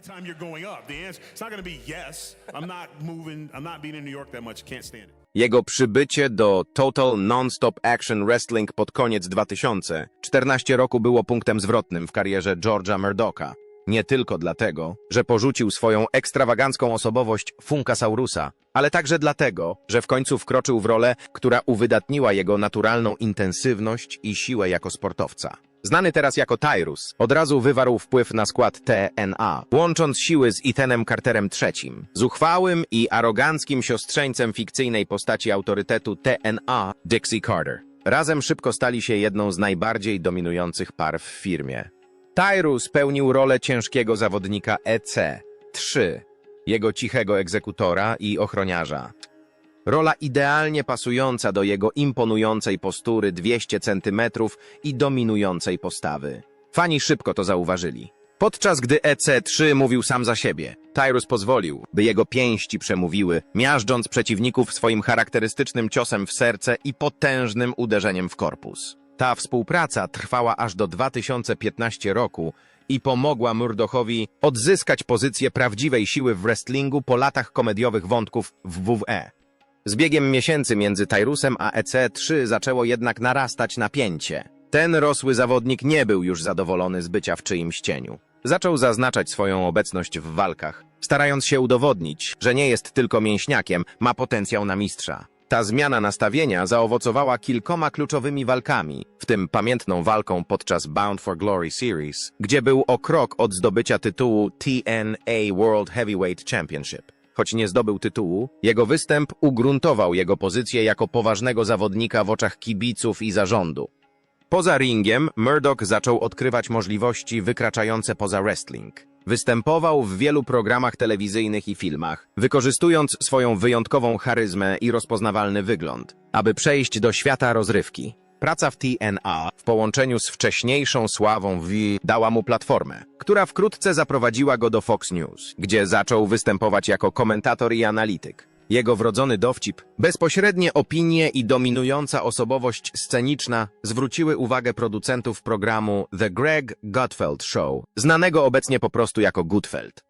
every time you're going up. The answer it's not going to be yes. I'm not moving. I'm not being in New York that much. Can't stand it. Jego przybycie do Total Non-Stop Action Wrestling pod koniec 2000 14 roku było punktem zwrotnym w karierze George'a Murdocha. Nie tylko dlatego, że porzucił swoją ekstrawagancką osobowość Funkasaurusa, ale także dlatego, że w końcu wkroczył w rolę, która uwydatniła jego naturalną intensywność i siłę jako sportowca. Znany teraz jako Tyrus, od razu wywarł wpływ na skład TNA, łącząc siły z Ethanem Carterem III, zuchwałym i aroganckim siostrzeńcem fikcyjnej postaci autorytetu TNA, Dixie Carter. Razem szybko stali się jedną z najbardziej dominujących par w firmie. Tyrus pełnił rolę ciężkiego zawodnika EC-3, jego cichego egzekutora i ochroniarza. Rola idealnie pasująca do jego imponującej postury 200 cm i dominującej postawy. Fani szybko to zauważyli. Podczas gdy EC3 mówił sam za siebie, Tyrus pozwolił, by jego pięści przemówiły, miażdżąc przeciwników swoim charakterystycznym ciosem w serce i potężnym uderzeniem w korpus. Ta współpraca trwała aż do 2015 roku i pomogła Murdochowi odzyskać pozycję prawdziwej siły w wrestlingu po latach komediowych wątków w WWE. Z biegiem miesięcy między Tyrusem a EC3 zaczęło jednak narastać napięcie. Ten rosły zawodnik nie był już zadowolony z bycia w czyimś cieniu. Zaczął zaznaczać swoją obecność w walkach, starając się udowodnić, że nie jest tylko mięśniakiem, ma potencjał na mistrza. Ta zmiana nastawienia zaowocowała kilkoma kluczowymi walkami, w tym pamiętną walką podczas Bound for Glory Series, gdzie był o krok od zdobycia tytułu TNA World Heavyweight Championship. Choć nie zdobył tytułu, jego występ ugruntował jego pozycję jako poważnego zawodnika w oczach kibiców i zarządu. Poza ringiem, Murdoch zaczął odkrywać możliwości wykraczające poza wrestling. Występował w wielu programach telewizyjnych i filmach, wykorzystując swoją wyjątkową charyzmę i rozpoznawalny wygląd, aby przejść do świata rozrywki. Praca w TNA w połączeniu z wcześniejszą sławą w dała mu platformę, która wkrótce zaprowadziła go do Fox News, gdzie zaczął występować jako komentator i analityk. Jego wrodzony dowcip, bezpośrednie opinie i dominująca osobowość sceniczna zwróciły uwagę producentów programu The Greg Gutfeld Show, znanego obecnie po prostu jako Gutfeld.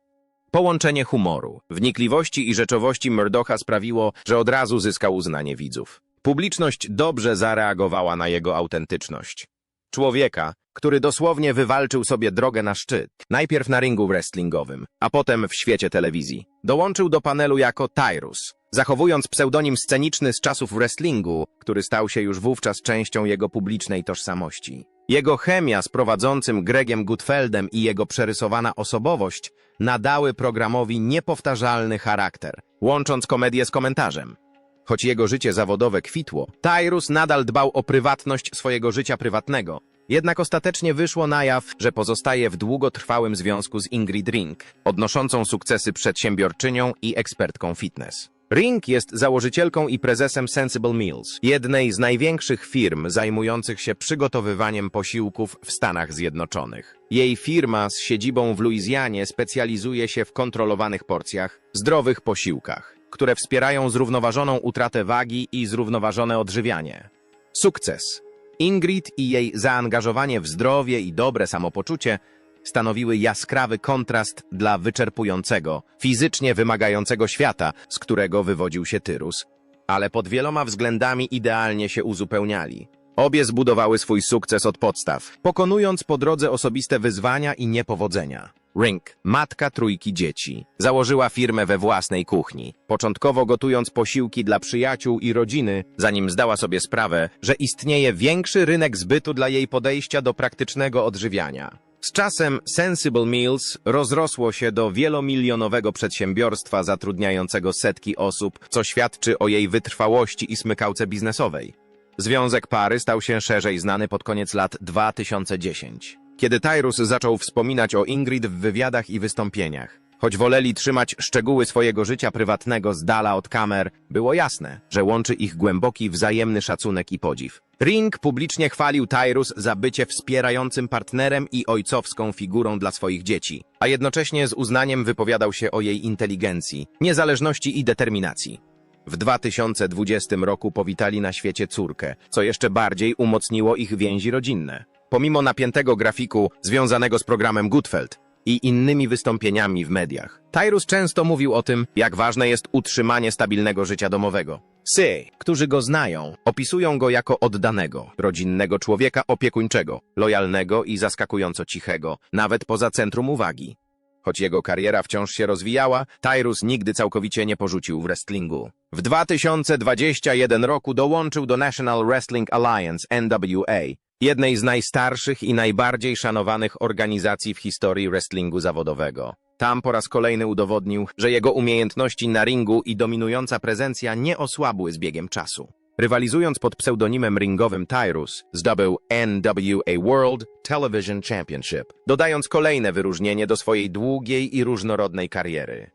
Połączenie humoru, wnikliwości i rzeczowości Murdocha sprawiło, że od razu zyskał uznanie widzów. Publiczność dobrze zareagowała na jego autentyczność. Człowieka, który dosłownie wywalczył sobie drogę na szczyt, najpierw na ringu wrestlingowym, a potem w świecie telewizji. Dołączył do panelu jako Tyrus, zachowując pseudonim sceniczny z czasów wrestlingu, który stał się już wówczas częścią jego publicznej tożsamości. Jego chemia z prowadzącym Gregiem Gutfeldem i jego przerysowana osobowość nadały programowi niepowtarzalny charakter, łącząc komedię z komentarzem. Choć jego życie zawodowe kwitło, Tyrus nadal dbał o prywatność swojego życia prywatnego. Jednak ostatecznie wyszło na jaw, że pozostaje w długotrwałym związku z Ingrid Ring, odnoszącą sukcesy przedsiębiorczynią i ekspertką fitness. Ring jest założycielką i prezesem Sensible Meals, jednej z największych firm zajmujących się przygotowywaniem posiłków w Stanach Zjednoczonych. Jej firma z siedzibą w Luizjanie specjalizuje się w kontrolowanych porcjach, zdrowych posiłkach, które wspierają zrównoważoną utratę wagi i zrównoważone odżywianie. Sukces. Ingrid i jej zaangażowanie w zdrowie i dobre samopoczucie stanowiły jaskrawy kontrast dla wyczerpującego, fizycznie wymagającego świata, z którego wywodził się Tyrus, ale pod wieloma względami idealnie się uzupełniali. Obie zbudowały swój sukces od podstaw, pokonując po drodze osobiste wyzwania i niepowodzenia. Ring, matka trójki dzieci, założyła firmę we własnej kuchni, początkowo gotując posiłki dla przyjaciół i rodziny, zanim zdała sobie sprawę, że istnieje większy rynek zbytu dla jej podejścia do praktycznego odżywiania. Z czasem Sensible Meals rozrosło się do wielomilionowego przedsiębiorstwa zatrudniającego setki osób, co świadczy o jej wytrwałości i smykałce biznesowej. Związek pary stał się szerzej znany pod koniec lat 2010, kiedy Tyrus zaczął wspominać o Ingrid w wywiadach i wystąpieniach. Choć woleli trzymać szczegóły swojego życia prywatnego z dala od kamer, było jasne, że łączy ich głęboki wzajemny szacunek i podziw. Ring publicznie chwalił Tyrus za bycie wspierającym partnerem i ojcowską figurą dla swoich dzieci, a jednocześnie z uznaniem wypowiadał się o jej inteligencji, niezależności i determinacji. W 2020 roku powitali na świecie córkę, co jeszcze bardziej umocniło ich więzi rodzinne. Pomimo napiętego grafiku związanego z programem Gutfeld, i innymi wystąpieniami w mediach. Tyrus często mówił o tym, jak ważne jest utrzymanie stabilnego życia domowego. Sy, którzy go znają, opisują go jako oddanego, rodzinnego człowieka opiekuńczego, lojalnego i zaskakująco cichego, nawet poza centrum uwagi. Choć jego kariera wciąż się rozwijała, Tyrus nigdy całkowicie nie porzucił w wrestlingu. W 2021 roku dołączył do National Wrestling Alliance NWA, jednej z najstarszych i najbardziej szanowanych organizacji w historii wrestlingu zawodowego. Tam po raz kolejny udowodnił, że jego umiejętności na ringu i dominująca prezencja nie osłabły z biegiem czasu. Rywalizując pod pseudonimem ringowym Tyrus, zdobył NWA World Television Championship, dodając kolejne wyróżnienie do swojej długiej i różnorodnej kariery.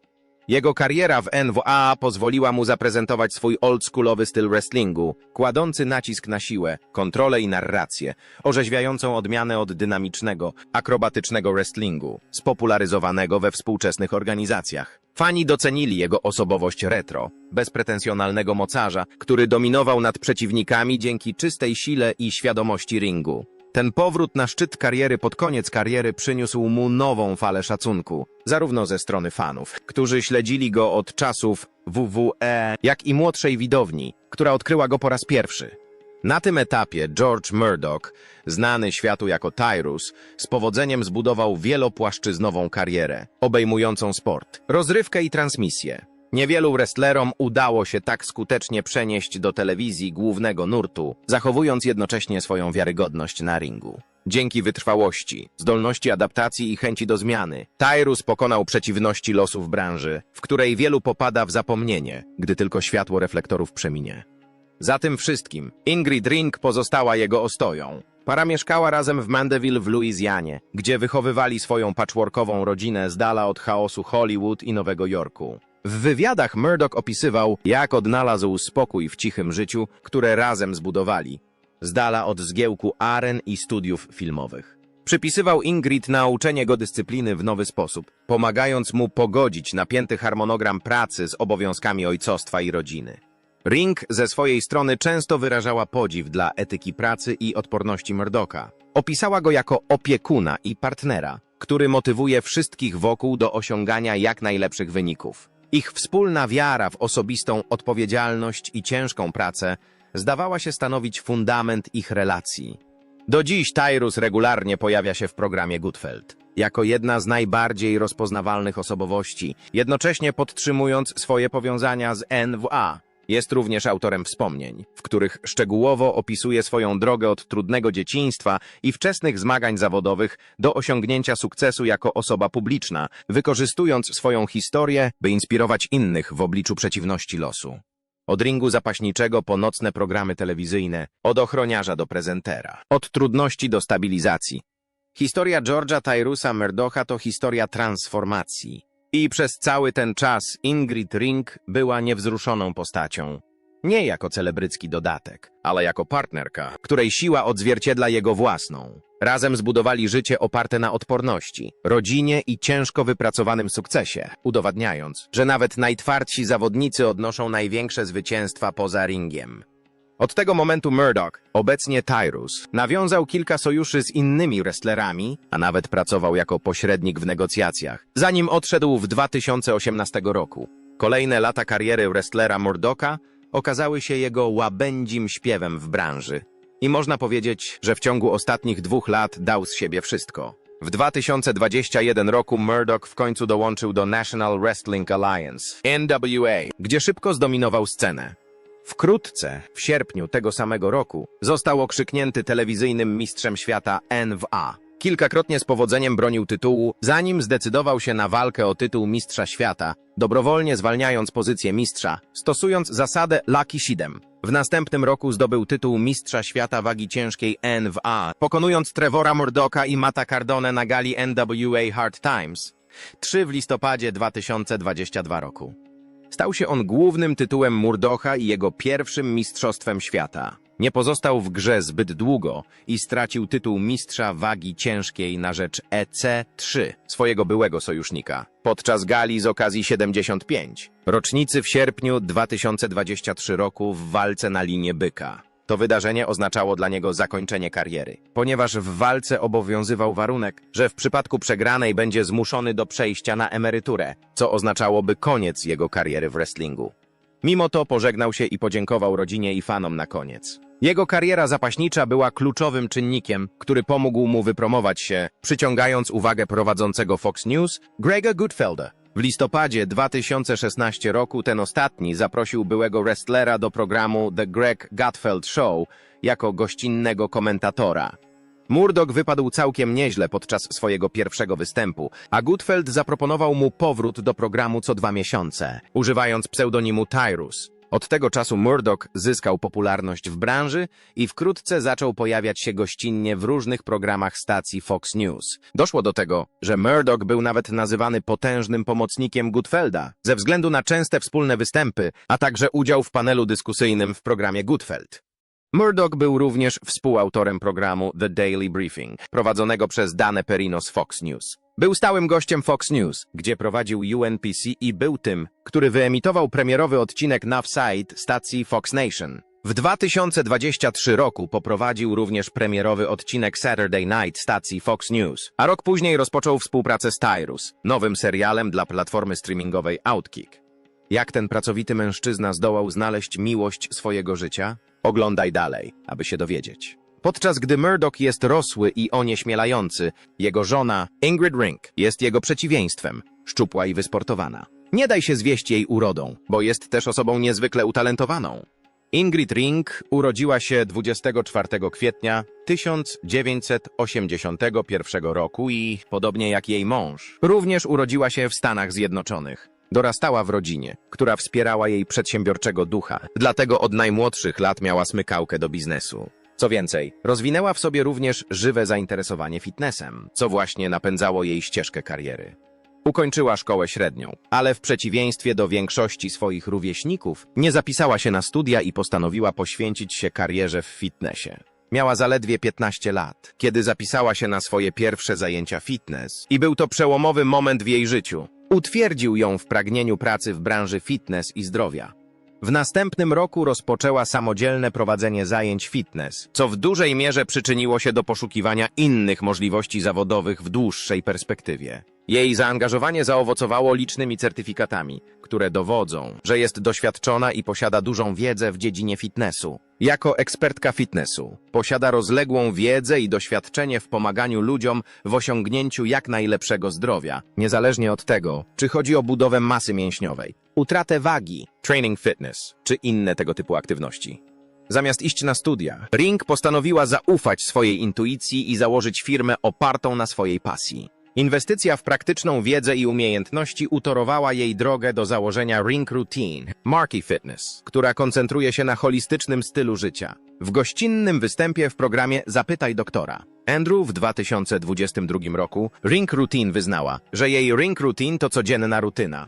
Jego kariera w NWA pozwoliła mu zaprezentować swój oldschoolowy styl wrestlingu, kładący nacisk na siłę, kontrolę i narrację, orzeźwiającą odmianę od dynamicznego, akrobatycznego wrestlingu, spopularyzowanego we współczesnych organizacjach. Fani docenili jego osobowość retro, bezpretensjonalnego mocarza, który dominował nad przeciwnikami dzięki czystej sile i świadomości ringu. Ten powrót na szczyt kariery pod koniec kariery przyniósł mu nową falę szacunku, zarówno ze strony fanów, którzy śledzili go od czasów WWE, jak i młodszej widowni, która odkryła go po raz pierwszy. Na tym etapie George Murdoch, znany światu jako Tyrus, z powodzeniem zbudował wielopłaszczyznową karierę, obejmującą sport, rozrywkę i transmisję. Niewielu wrestlerom udało się tak skutecznie przenieść do telewizji głównego nurtu, zachowując jednocześnie swoją wiarygodność na ringu. Dzięki wytrwałości, zdolności adaptacji i chęci do zmiany, Tyrus pokonał przeciwności losów branży, w której wielu popada w zapomnienie, gdy tylko światło reflektorów przeminie. Za tym wszystkim Ingrid Ring pozostała jego ostoją. Para mieszkała razem w Mandeville w Luizjanie, gdzie wychowywali swoją patchworkową rodzinę z dala od chaosu Hollywood i Nowego Jorku. W wywiadach Murdoch opisywał, jak odnalazł spokój w cichym życiu, które razem zbudowali, z dala od zgiełku aren i studiów filmowych. Przypisywał Ingrid nauczenie go dyscypliny w nowy sposób, pomagając mu pogodzić napięty harmonogram pracy z obowiązkami ojcostwa i rodziny. Ring ze swojej strony często wyrażała podziw dla etyki pracy i odporności Murdocha. Opisała go jako opiekuna i partnera, który motywuje wszystkich wokół do osiągania jak najlepszych wyników. Ich wspólna wiara w osobistą odpowiedzialność i ciężką pracę zdawała się stanowić fundament ich relacji. Do dziś Tyrus regularnie pojawia się w programie Goodfeld, jako jedna z najbardziej rozpoznawalnych osobowości, jednocześnie podtrzymując swoje powiązania z NWA. Jest również autorem wspomnień, w których szczegółowo opisuje swoją drogę od trudnego dzieciństwa i wczesnych zmagań zawodowych do osiągnięcia sukcesu jako osoba publiczna, wykorzystując swoją historię, by inspirować innych w obliczu przeciwności losu. Od ringu zapaśniczego po nocne programy telewizyjne, od ochroniarza do prezentera, od trudności do stabilizacji. Historia George'a Tyrusa Murdocha to historia transformacji. I przez cały ten czas Ingrid Ring była niewzruszoną postacią. Nie jako celebrycki dodatek, ale jako partnerka, której siła odzwierciedla jego własną. Razem zbudowali życie oparte na odporności, rodzinie i ciężko wypracowanym sukcesie, udowadniając, że nawet najtwardsi zawodnicy odnoszą największe zwycięstwa poza ringiem. Od tego momentu Murdoch, obecnie Tyrus, nawiązał kilka sojuszy z innymi wrestlerami, a nawet pracował jako pośrednik w negocjacjach, zanim odszedł w 2018 roku. Kolejne lata kariery wrestlera Murdocha okazały się jego łabędzim śpiewem w branży. I można powiedzieć, że w ciągu ostatnich dwóch lat dał z siebie wszystko. W 2021 roku Murdoch w końcu dołączył do National Wrestling Alliance, NWA, gdzie szybko zdominował scenę. Wkrótce, w sierpniu tego samego roku, został okrzyknięty telewizyjnym mistrzem świata NWA. Kilkakrotnie z powodzeniem bronił tytułu, zanim zdecydował się na walkę o tytuł mistrza świata, dobrowolnie zwalniając pozycję mistrza, stosując zasadę Lucky Shidem. W następnym roku zdobył tytuł mistrza świata wagi ciężkiej NWA, pokonując Trevora Murdocha i Mata Cardone na gali NWA Hard Times. 3 w listopadzie 2022 roku. Stał się on głównym tytułem Murdocha i jego pierwszym mistrzostwem świata. Nie pozostał w grze zbyt długo i stracił tytuł mistrza wagi ciężkiej na rzecz EC3, swojego byłego sojusznika, podczas gali z okazji 75, rocznicy w sierpniu 2023 roku w walce na linię byka. To wydarzenie oznaczało dla niego zakończenie kariery, ponieważ w walce obowiązywał warunek, że w przypadku przegranej będzie zmuszony do przejścia na emeryturę, co oznaczałoby koniec jego kariery w wrestlingu. Mimo to pożegnał się i podziękował rodzinie i fanom na koniec. Jego kariera zapaśnicza była kluczowym czynnikiem, który pomógł mu wypromować się, przyciągając uwagę prowadzącego Fox News, Grega Goodfelda. W listopadzie 2016 roku ten ostatni zaprosił byłego wrestlera do programu The Greg Gutfeld Show jako gościnnego komentatora. Murdoch wypadł całkiem nieźle podczas swojego pierwszego występu, a Gutfeld zaproponował mu powrót do programu co dwa miesiące, używając pseudonimu Tyrus. Od tego czasu Murdoch zyskał popularność w branży i wkrótce zaczął pojawiać się gościnnie w różnych programach stacji Fox News. Doszło do tego, że Murdoch był nawet nazywany potężnym pomocnikiem Gutfelda ze względu na częste wspólne występy, a także udział w panelu dyskusyjnym w programie Gutfeld. Murdoch był również współautorem programu The Daily Briefing, prowadzonego przez Dane Perino z Fox News. Był stałym gościem Fox News, gdzie prowadził UNPC i był tym, który wyemitował premierowy odcinek Nuffside stacji Fox Nation. W 2023 roku poprowadził również premierowy odcinek Saturday Night stacji Fox News, a rok później rozpoczął współpracę z Tyrus, nowym serialem dla platformy streamingowej Outkick. Jak ten pracowity mężczyzna zdołał znaleźć miłość swojego życia? Oglądaj dalej, aby się dowiedzieć. Podczas gdy Murdoch jest rosły i onieśmielający, jego żona, Ingrid Rink, jest jego przeciwieństwem, szczupła i wysportowana. Nie daj się zwieść jej urodą, bo jest też osobą niezwykle utalentowaną. Ingrid Rink urodziła się 24 kwietnia 1981 roku i, podobnie jak jej mąż, również urodziła się w Stanach Zjednoczonych. Dorastała w rodzinie, która wspierała jej przedsiębiorczego ducha, dlatego od najmłodszych lat miała smykałkę do biznesu. Co więcej, rozwinęła w sobie również żywe zainteresowanie fitnessem, co właśnie napędzało jej ścieżkę kariery. Ukończyła szkołę średnią, ale w przeciwieństwie do większości swoich rówieśników, nie zapisała się na studia i postanowiła poświęcić się karierze w fitnessie. Miała zaledwie 15 lat, kiedy zapisała się na swoje pierwsze zajęcia fitness i był to przełomowy moment w jej życiu. Utwierdził ją w pragnieniu pracy w branży fitness i zdrowia. W następnym roku rozpoczęła samodzielne prowadzenie zajęć fitness, co w dużej mierze przyczyniło się do poszukiwania innych możliwości zawodowych w dłuższej perspektywie. Jej zaangażowanie zaowocowało licznymi certyfikatami, które dowodzą, że jest doświadczona i posiada dużą wiedzę w dziedzinie fitnessu. Jako ekspertka fitnessu posiada rozległą wiedzę i doświadczenie w pomaganiu ludziom w osiągnięciu jak najlepszego zdrowia, niezależnie od tego, czy chodzi o budowę masy mięśniowej, utratę wagi, training fitness czy inne tego typu aktywności. Zamiast iść na studia, Ring postanowiła zaufać swojej intuicji i założyć firmę opartą na swojej pasji. Inwestycja w praktyczną wiedzę i umiejętności utorowała jej drogę do założenia Ring Routine, Marky Fitness, która koncentruje się na holistycznym stylu życia. W gościnnym występie w programie Zapytaj doktora. Andrew w 2022 roku Ring Routine wyznała, że jej Ring Routine to codzienna rutyna.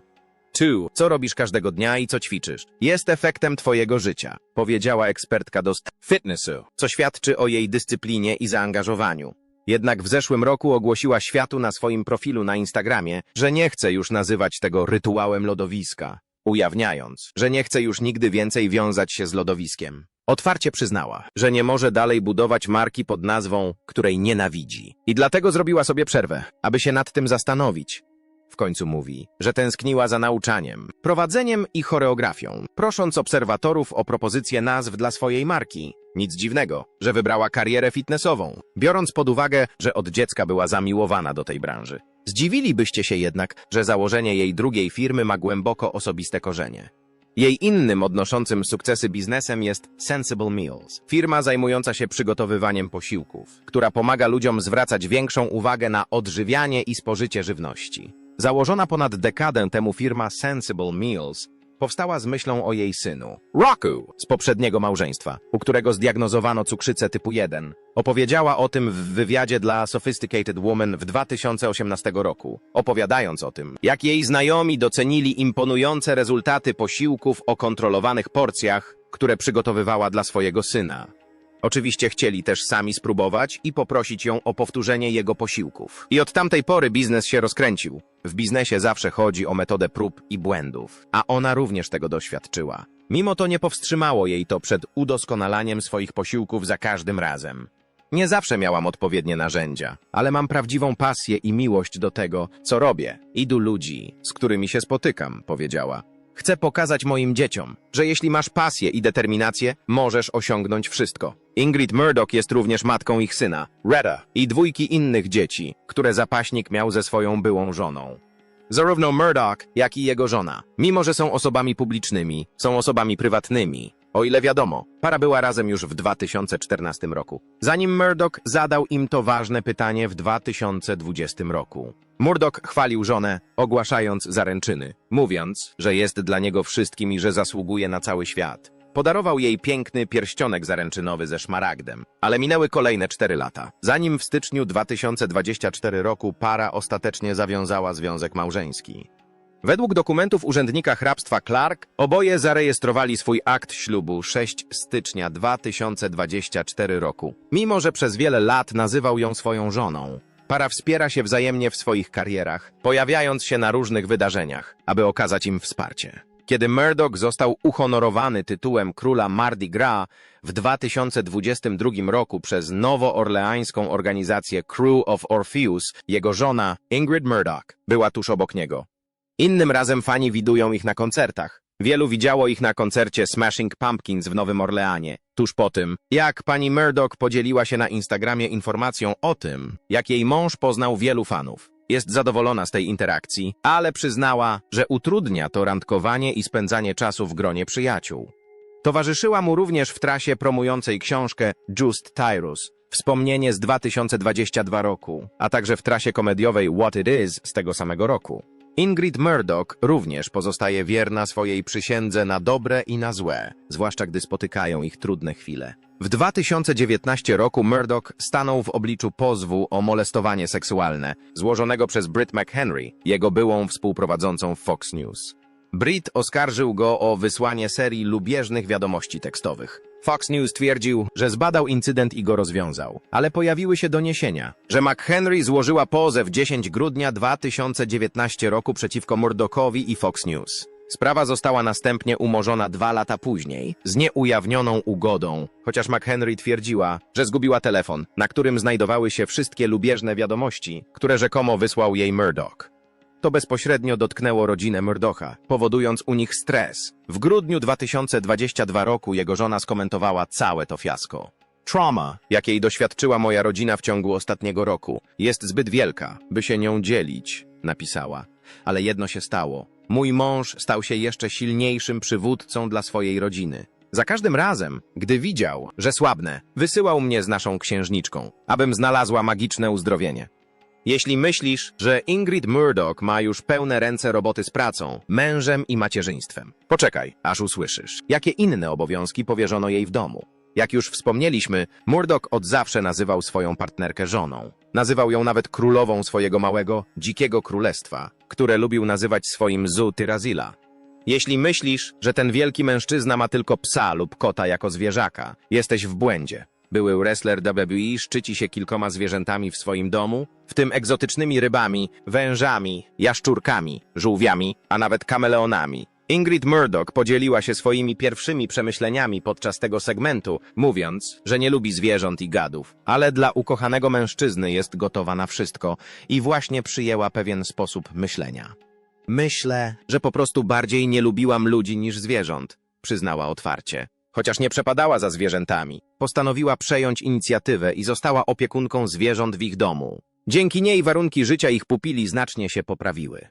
2. Co robisz każdego dnia i co ćwiczysz? Jest efektem twojego życia, powiedziała ekspertka do fitnessu, co świadczy o jej dyscyplinie i zaangażowaniu. Jednak w zeszłym roku ogłosiła światu na swoim profilu na Instagramie, że nie chce już nazywać tego rytuałem lodowiska, ujawniając, że nie chce już nigdy więcej wiązać się z lodowiskiem. Otwarcie przyznała, że nie może dalej budować marki pod nazwą, której nienawidzi. I dlatego zrobiła sobie przerwę, aby się nad tym zastanowić. W końcu mówi, że tęskniła za nauczaniem, prowadzeniem i choreografią, prosząc obserwatorów o propozycję nazw dla swojej marki. Nic dziwnego, że wybrała karierę fitnessową, biorąc pod uwagę, że od dziecka była zamiłowana do tej branży. Zdziwilibyście się jednak, że założenie jej drugiej firmy ma głęboko osobiste korzenie. Jej innym odnoszącym sukcesy biznesem jest Sensible Meals, firma zajmująca się przygotowywaniem posiłków, która pomaga ludziom zwracać większą uwagę na odżywianie i spożycie żywności. Założona ponad dekadę temu firma Sensible Meals powstała z myślą o jej synu, Roku, z poprzedniego małżeństwa, u którego zdiagnozowano cukrzycę typu 1. Opowiedziała o tym w wywiadzie dla Sophisticated Woman w 2018 roku, opowiadając o tym, jak jej znajomi docenili imponujące rezultaty posiłków o kontrolowanych porcjach, które przygotowywała dla swojego syna. Oczywiście chcieli też sami spróbować i poprosić ją o powtórzenie jego posiłków. I od tamtej pory biznes się rozkręcił. W biznesie zawsze chodzi o metodę prób i błędów, a ona również tego doświadczyła. Mimo to nie powstrzymało jej to przed udoskonalaniem swoich posiłków za każdym razem. Nie zawsze miałam odpowiednie narzędzia, ale mam prawdziwą pasję i miłość do tego, co robię i do ludzi, z którymi się spotykam, powiedziała. Chcę pokazać moim dzieciom, że jeśli masz pasję i determinację, możesz osiągnąć wszystko. Ingrid Murdoch jest również matką ich syna, Retta, i dwójki innych dzieci, które zapaśnik miał ze swoją byłą żoną. Zarówno Murdoch, jak i jego żona, mimo że są osobami publicznymi, są osobami prywatnymi. O ile wiadomo, para była razem już w 2014 roku, zanim Murdoch zadał im to ważne pytanie w 2020 roku. Murdoch chwalił żonę, ogłaszając zaręczyny, mówiąc, że jest dla niego wszystkim i że zasługuje na cały świat. Podarował jej piękny pierścionek zaręczynowy ze szmaragdem, ale minęły kolejne cztery lata, zanim w styczniu 2024 roku para ostatecznie zawiązała związek małżeński. Według dokumentów urzędnika hrabstwa Clark, oboje zarejestrowali swój akt ślubu 6 stycznia 2024 roku, mimo że przez wiele lat nazywał ją swoją żoną. Para wspiera się wzajemnie w swoich karierach, pojawiając się na różnych wydarzeniach, aby okazać im wsparcie. Kiedy Murdoch został uhonorowany tytułem króla Mardi Gras w 2022 roku przez nowoorleańską organizację Crew of Orpheus, jego żona Ingrid Murdoch była tuż obok niego. Innym razem fani widują ich na koncertach. Wielu widziało ich na koncercie Smashing Pumpkins w Nowym Orleanie. Tuż po tym, jak pani Murdoch podzieliła się na Instagramie informacją o tym, jak jej mąż poznał wielu fanów. Jest zadowolona z tej interakcji, ale przyznała, że utrudnia to randkowanie i spędzanie czasu w gronie przyjaciół. Towarzyszyła mu również w trasie promującej książkę Just Tyrus, wspomnienie z 2022 roku, a także w trasie komediowej What It Is z tego samego roku. Ingrid Murdoch również pozostaje wierna swojej przysiędze na dobre i na złe, zwłaszcza gdy spotykają ich trudne chwile. W 2019 roku Murdoch stanął w obliczu pozwu o molestowanie seksualne, złożonego przez Britt McHenry, jego byłą współprowadzącą Fox News. Britt oskarżył go o wysłanie serii lubieżnych wiadomości tekstowych. Fox News twierdził, że zbadał incydent i go rozwiązał, ale pojawiły się doniesienia, że McHenry złożyła pozew 10 grudnia 2019 roku przeciwko Murdochowi i Fox News. Sprawa została następnie umorzona dwa lata później, z nieujawnioną ugodą, chociaż McHenry twierdziła, że zgubiła telefon, na którym znajdowały się wszystkie lubieżne wiadomości, które rzekomo wysłał jej Murdoch. To bezpośrednio dotknęło rodzinę Murdocha, powodując u nich stres. W grudniu 2022 roku jego żona skomentowała całe to fiasko. Trauma, jakiej doświadczyła moja rodzina w ciągu ostatniego roku, jest zbyt wielka, by się nią dzielić, napisała. Ale jedno się stało. Mój mąż stał się jeszcze silniejszym przywódcą dla swojej rodziny. Za każdym razem, gdy widział, że słabnę, wysyłał mnie z naszą księżniczką, abym znalazła magiczne uzdrowienie. Jeśli myślisz, że Ingrid Murdoch ma już pełne ręce roboty z pracą, mężem i macierzyństwem, poczekaj, aż usłyszysz, jakie inne obowiązki powierzono jej w domu. Jak już wspomnieliśmy, Murdoch od zawsze nazywał swoją partnerkę żoną. Nazywał ją nawet królową swojego małego, dzikiego królestwa, które lubił nazywać swoim Zu Tyrazila. Jeśli myślisz, że ten wielki mężczyzna ma tylko psa lub kota jako zwierzaka, jesteś w błędzie. Były wrestler WWE szczyci się kilkoma zwierzętami w swoim domu, w tym egzotycznymi rybami, wężami, jaszczurkami, żółwiami, a nawet kameleonami. Ingrid Murdoch podzieliła się swoimi pierwszymi przemyśleniami podczas tego segmentu, mówiąc, że nie lubi zwierząt i gadów, ale dla ukochanego mężczyzny jest gotowa na wszystko i właśnie przyjęła pewien sposób myślenia. Myślę, że po prostu bardziej nie lubiłam ludzi niż zwierząt, przyznała otwarcie. Chociaż nie przepadała za zwierzętami, postanowiła przejąć inicjatywę i została opiekunką zwierząt w ich domu. Dzięki niej warunki życia ich pupili znacznie się poprawiły.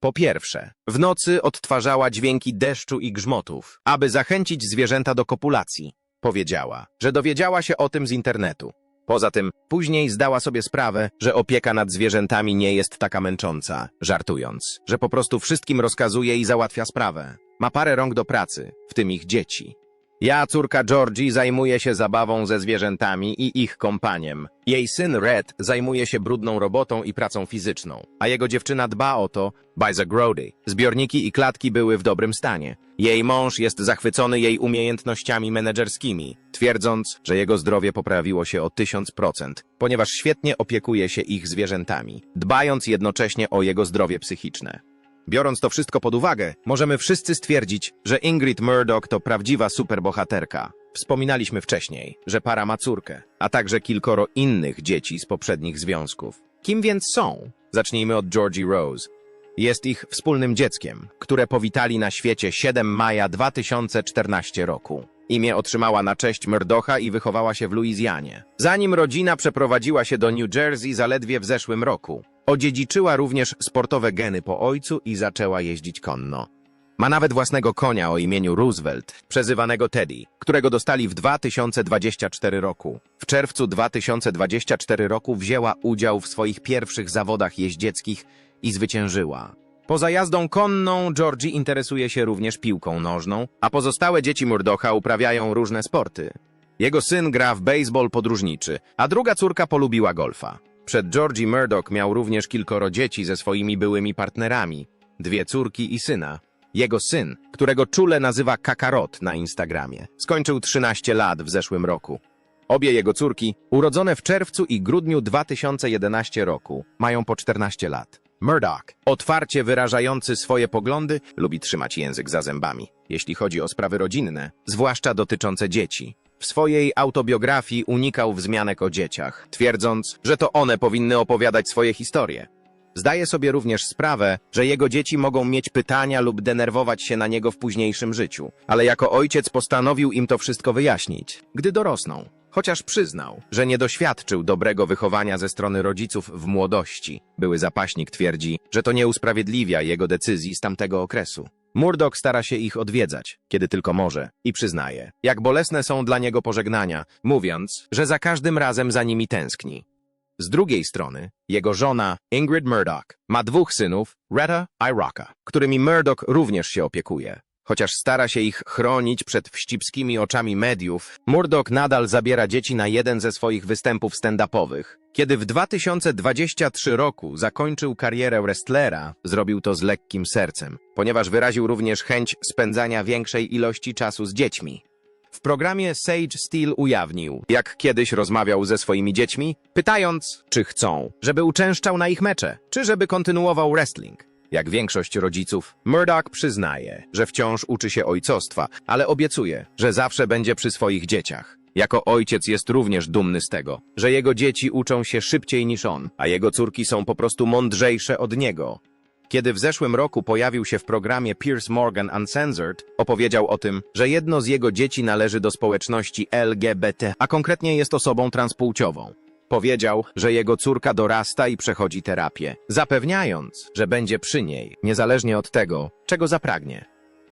Po pierwsze, w nocy odtwarzała dźwięki deszczu i grzmotów, aby zachęcić zwierzęta do kopulacji. Powiedziała, że dowiedziała się o tym z internetu. Poza tym, później zdała sobie sprawę, że opieka nad zwierzętami nie jest taka męcząca, żartując, że po prostu wszystkim rozkazuje i załatwia sprawę. Ma parę rąk do pracy, w tym ich dzieci. Ja, córka Georgie, zajmuję się zabawą ze zwierzętami i ich kompaniem. Jej syn Red zajmuje się brudną robotą i pracą fizyczną, a jego dziewczyna dba o to, by the Grody. Zbiorniki i klatki były w dobrym stanie. Jej mąż jest zachwycony jej umiejętnościami menedżerskimi, twierdząc, że jego zdrowie poprawiło się o 1000%, ponieważ świetnie opiekuje się ich zwierzętami, dbając jednocześnie o jego zdrowie psychiczne. Biorąc to wszystko pod uwagę, możemy wszyscy stwierdzić, że Ingrid Murdoch to prawdziwa superbohaterka. Wspominaliśmy wcześniej, że para ma córkę, a także kilkoro innych dzieci z poprzednich związków. Kim więc są? Zacznijmy od Georgie Rose. Jest ich wspólnym dzieckiem, które powitali na świecie 7 maja 2014 roku. Imię otrzymała na cześć Murdocha i wychowała się w Luizjanie. Zanim rodzina przeprowadziła się do New Jersey zaledwie w zeszłym roku, odziedziczyła również sportowe geny po ojcu i zaczęła jeździć konno. Ma nawet własnego konia o imieniu Roosevelt, przezywanego Teddy, którego dostali w 2024 roku. W czerwcu 2024 roku wzięła udział w swoich pierwszych zawodach jeździeckich i zwyciężyła. Poza jazdą konną, Georgie interesuje się również piłką nożną, a pozostałe dzieci Murdocha uprawiają różne sporty. Jego syn gra w baseball podróżniczy, a druga córka polubiła golfa. Przed Georgie Murdoch miał również kilkoro dzieci ze swoimi byłymi partnerami, dwie córki i syna. Jego syn, którego czule nazywa Kakarot na Instagramie, skończył 13 lat w zeszłym roku. Obie jego córki, urodzone w czerwcu i grudniu 2011 roku, mają po 14 lat. Murdoch, otwarcie wyrażający swoje poglądy, lubi trzymać język za zębami, jeśli chodzi o sprawy rodzinne, zwłaszcza dotyczące dzieci. W swojej autobiografii unikał wzmianek o dzieciach, twierdząc, że to one powinny opowiadać swoje historie. Zdaje sobie również sprawę, że jego dzieci mogą mieć pytania lub denerwować się na niego w późniejszym życiu, ale jako ojciec postanowił im to wszystko wyjaśnić, gdy dorosną. Chociaż przyznał, że nie doświadczył dobrego wychowania ze strony rodziców w młodości. Były zapaśnik twierdzi, że to nie usprawiedliwia jego decyzji z tamtego okresu. Murdoch stara się ich odwiedzać, kiedy tylko może, i przyznaje, jak bolesne są dla niego pożegnania, mówiąc, że za każdym razem za nimi tęskni. Z drugiej strony, jego żona Ingrid Murdoch ma dwóch synów, Retta i Rocka, którymi Murdoch również się opiekuje. Chociaż stara się ich chronić przed wścibskimi oczami mediów, Murdoch nadal zabiera dzieci na jeden ze swoich występów stand-upowych. Kiedy w 2023 roku zakończył karierę wrestlera, zrobił to z lekkim sercem, ponieważ wyraził również chęć spędzania większej ilości czasu z dziećmi. W programie Sage Steele ujawnił, jak kiedyś rozmawiał ze swoimi dziećmi, pytając, czy chcą, żeby uczęszczał na ich mecze, czy żeby kontynuował wrestling. Jak większość rodziców, Murdoch przyznaje, że wciąż uczy się ojcostwa, ale obiecuje, że zawsze będzie przy swoich dzieciach. Jako ojciec jest również dumny z tego, że jego dzieci uczą się szybciej niż on, a jego córki są po prostu mądrzejsze od niego. Kiedy w zeszłym roku pojawił się w programie Piers Morgan Uncensored, opowiedział o tym, że jedno z jego dzieci należy do społeczności LGBT, a konkretnie jest osobą transpłciową. Powiedział, że jego córka dorasta i przechodzi terapię, zapewniając, że będzie przy niej, niezależnie od tego, czego zapragnie.